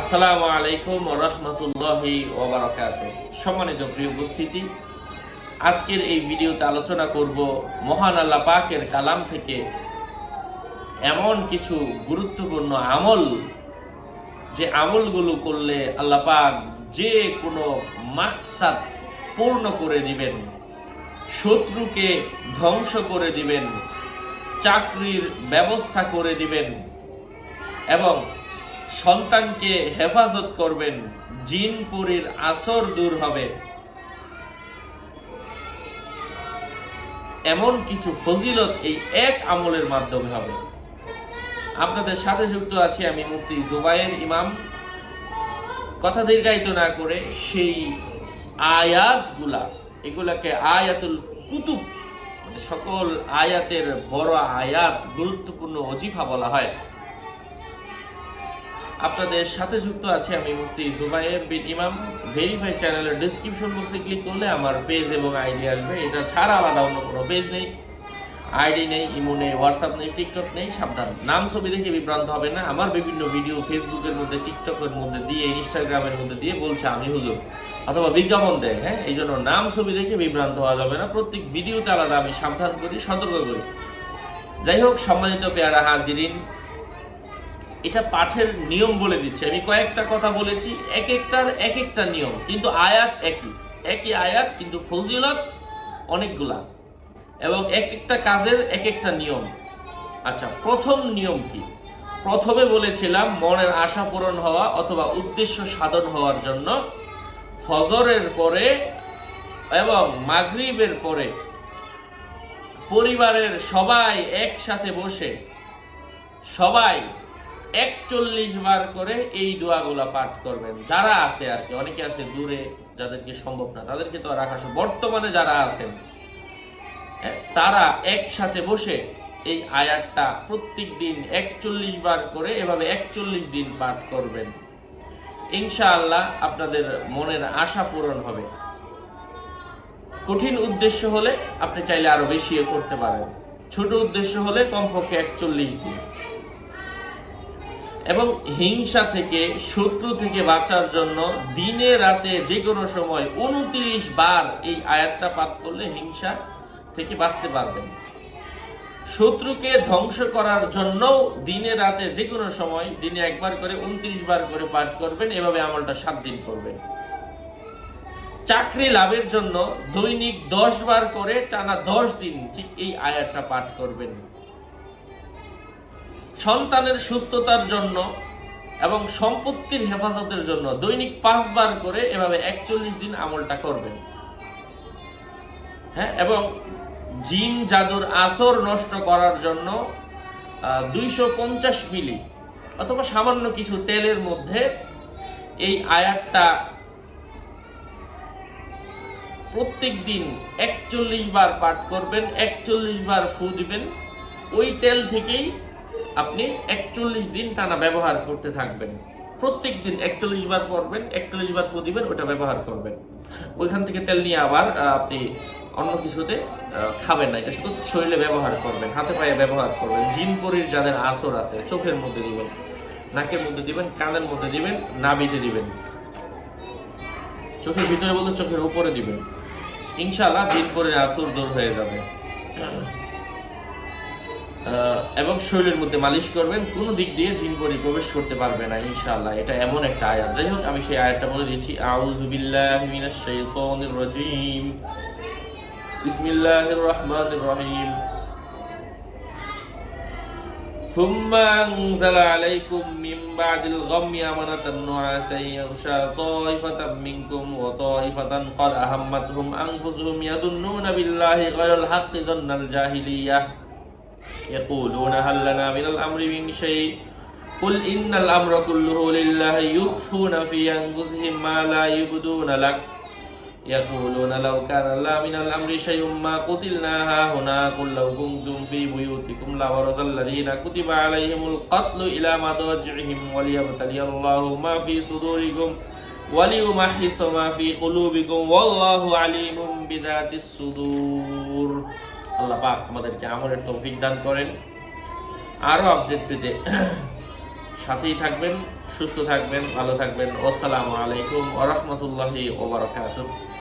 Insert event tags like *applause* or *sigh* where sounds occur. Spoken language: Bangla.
আসসালামু আলাইকুম রহমতুল্লাহি ওবরাকাত সম্মানিত প্রিয় উপস্থিতি, আজকের এই ভিডিওতে আলোচনা করব মহান আল্লাহ পাকের কালাম থেকে এমন কিছু গুরুত্বপূর্ণ আমল, যে আমলগুলো করলে আল্লাহ পাক যে কোনো মাকসাদ পূর্ণ করে দিবেন, শত্রুকে ধ্বংস করে দিবেন, চাকরির ব্যবস্থা করে দিবেন এবং সন্তানকে হেফাজত করবেন, জিন পুরীর আসর দূর হবে। এমন কিছু ফজিলত এই এক আমলের মাধ্যমে হবে। আপনাদের সাথে যুক্ত আছি আমি মুফতি জুবাইর ইমাম। কথা দীর্ঘায়িত না করে সেই আয়াতগুলা, এগুলাকে আয়াতুল কুতুব মানে সকল আয়াতের বড় আয়াত, গুরুত্বপূর্ণ অজিফা বলা হয়। আপনাদের সাথে যুক্ত আছে আমি মুফতি জুবাইর বিন ইমাম। ভেরিফাই চ্যানেলের ডিসক্রিপশন বক্সে ক্লিক করলে আমার পেজ এবং আইডি আসবে। এটা ছাড়া আলাদা অন্য কোনো পেজ নেই। আইডি নেই ইমো নেই হোয়াটসঅ্যাপ নেই টিকটক নেই, সাবধান। নাম ছবি দেখে বিভ্রান্ত হবে না। আমার বিভিন্ন ভিডিও ফেসবুকের মধ্যে টিকটকের মধ্যে দিয়ে ইনস্টাগ্রামের মধ্যে দিয়ে বলছে আমি হুজুর অথবা বিজ্ঞাপন দেয় হ্যাঁ? এই জন্য নাম ছবি দেখে বিভ্রান্ত হওয়া যাবে না। প্রত্যেক ভিডিওতে আলাদা আমি সাবধান করি, সতর্ক করি। যাই হোক, সম্মানিত পেয়ারা হাজিরিন এটা পাঠের নিয়ম বলে দিচ্ছে। আমি কয়েকটা কথা বলেছি, এক একটার এক একটা নিয়ম, কিন্তু আয়াত একই। একই আয়াত, কিন্তু ফজিলত অনেকগুলা। এবং এক একটা কাজের এক একটা নিয়ম। আচ্ছা প্রথম নিয়ম কি? প্রথমে বলেছিলাম, মনের আশা পূরণ হওয়া অথবা উদ্দেশ্য সাধন হওয়ার জন্য ফজরের পরে এবং মাগরিবের পরে পরিবারের সবাই একসাথে বসে সবাই একচল্লিশ বার করে এই দোয়াগুলা পাঠ করবেন। যারা আছে আর কি অনেকে আছে দূরে যাদেরকে সম্ভব না তাদেরকে তো রাখা বর্তমানে যারা আছেন হ্যাঁ, তারা একসাথে বসে এই আয়াতটা প্রত্যেক দিন একচল্লিশ বার করে এভাবে একচল্লিশ দিন পাঠ করবেন। ইনশাআল্লাহ আপনাদের মনের আশা পূরণ হবে। কঠিন উদ্দেশ্য হলে আপনি চাইলে আরও বেশিও করতে পারেন। ছোট উদ্দেশ্য হলে কমপক্ষে একচল্লিশ দিন। এবং হিংসা থেকে, শত্রু থেকে বাঁচার জন্য দিনে রাতে যে কোনো সময় উনত্রিশ বার এই আয়াতটা পাঠ করলে হিংসা থেকে বাঁচতে পারবেন। শত্রুকে ধ্বংস করার জন্য দিনে রাতে যে কোনো সময় দিনে একবার করে উনত্রিশ বার করে পাঠ করবেন, এভাবে আমলটা সাত দিন করবেন। চাকরি লাভের জন্য দৈনিক দশ বার করে টানা দশ দিন ঠিক এই আয়াতটা পাঠ করবেন। সন্তানের সুস্থতার জন্য এবং সম্পত্তির হেফাজতের জন্য দৈনিক পাঁচবার করে এভাবে একচল্লিশ দিন আমলটা করবেন। হ্যাঁ এবং জিন জাদুর আসর নষ্ট করার জন্য দুইশো পঞ্চাশ মিলি অথবা সামান্য কিছু তেলের মধ্যে এই আয়াতটা প্রত্যেক দিন একচল্লিশ বার পাঠ করবেন, একচল্লিশ বার ফু দিবেন। ওই তেল থেকেই আপনি একচল্লিশ দিন টানা ব্যবহার করতে থাকবেন। প্রত্যেক দিন একচল্লিশ বার করবেন একচল্লিশ বার ফু দিবেন, ওটা ব্যবহার করবেন। ওইখান থেকে তেল নিয়ে আবার আপনি অন্য কিছুতে খাবেন না। এটা শুধু শরীরে ব্যবহার করবেন, হাতে পায়ে ব্যবহার করবেন। জিন পরির যাদের আসর আছে, চোখের মধ্যে দিবেন, নাকের মধ্যে দিবেন, কানের মধ্যে দিবেন নাবিতে দিবেন। চোখের ভিতরে বলতে চোখের উপরে দিবেন। ইনশাআল্লাহ জিন পরির আসর দূর হয়ে যাবে। এবং শরীরের মধ্যে মালিশ করবেন কোনো দিক দিয়ে জিন পরি প্রবেশ করতে পারবে না ইনশাআল্লাহ এটা এমন একটা আয়াত যাই হোক আমি সেই আয়াতটা বলে দিচ্ছি আউযু বিল্লাহি মিনাশ শাইতানির রাজিম বিসমিল্লাহির রহমানির রহিম ثم أنزل عليكم من بعد الغم أمنة نعاسا يغشى طائفة منكم وطائفة قد أهمتهم أنفسهم يظنون بالله غير الحق ظن الجاهلية يقولون هل لنا من الأمر من شيء قل إن الأمر كله لله يخفون في أنفسهم ما لا يبدون لك يقولون لو كان لا من الأمر شيء ما قتلنا هاهنا قل لو كنتم في بيوتكم لبرز الذين كتب عليهم القتل إلى مضاجعهم وليبتلي الله ما في صدوركم وليمحص ما في قلوبكم والله عليم بذات الصدور আল্লাহ পাক আমাদেরকে আমলের তৌফিক দান করেন। আরও আপডেট পেতে *clears throat* সাথেই থাকবেন, সুস্থ থাকবেন, ভালো থাকবেন। আসসালামু আলাইকুম ওরহমতুল্লাহি ওবরাকাতুহ